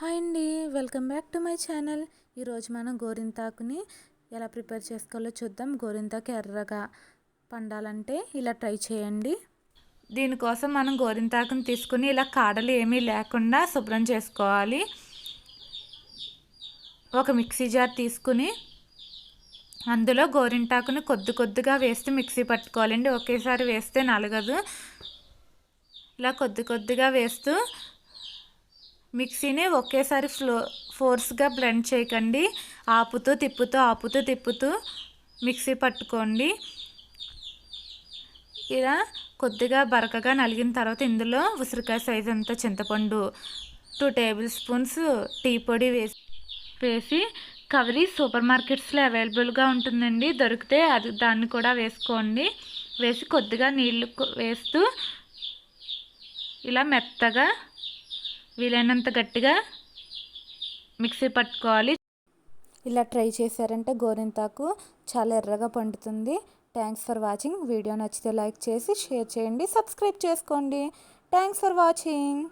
Hi అండి welcome back to my channel. ఈరోజు మనం గోరింతాకుని ఎలా ప్రిపేర్ చేసుకోవాలో చూద్దాం. గోరింతాకు ఎర్రగా పండాలంటే ఇలా ట్రై చేయండి. దీనికోసం మనం గోరింతాకుని తీసుకుని ఇలా కాడలు ఏమీ లేకుండా శుభ్రం చేసుకోవాలి. ఒక మిక్సీ జార్ తీసుకుని అందులో గోరింటాకుని కొద్ది కొద్దిగా వేస్తే మిక్సీ పట్టుకోవాలండి. ఒకేసారి వేస్తే నలగదు. ఇలా కొద్ది కొద్దిగా వేస్తూ మిక్సీని ఒకేసారి ఫ్లో ఫోర్స్గా బ్లెండ్ చేయకండి. ఆపుతూ తిప్పుతూ ఆపుతూ తిప్పుతూ మిక్సీ పట్టుకోండి. ఇలా కొద్దిగా బరకగా నలిగిన తర్వాత ఇందులో ఉసిరికాయ సైజ్ అంత చింతపండు టూ టేబుల్ స్పూన్స్ టీ పొడి వేసి వేసి కవరి సూపర్ మార్కెట్స్లో అవైలబుల్గా ఉంటుందండి. దొరికితే అది దాన్ని కూడా వేసుకోండి. వేసి కొద్దిగా నీళ్ళు వేస్తూ ఇలా మెత్తగా వీలైనంత గట్టిగా మిక్సీ పట్టుకోవాలి. ఇలా ట్రై చేశారంటే గోరింతాకు చాలా ఎర్రగా పండుతుంది. థ్యాంక్స్ ఫర్ వాచింగ్ వీడియో నచ్చితే లైక్ చేసి షేర్ చేయండి సబ్స్క్రైబ్ చేసుకోండి. Thanks for watching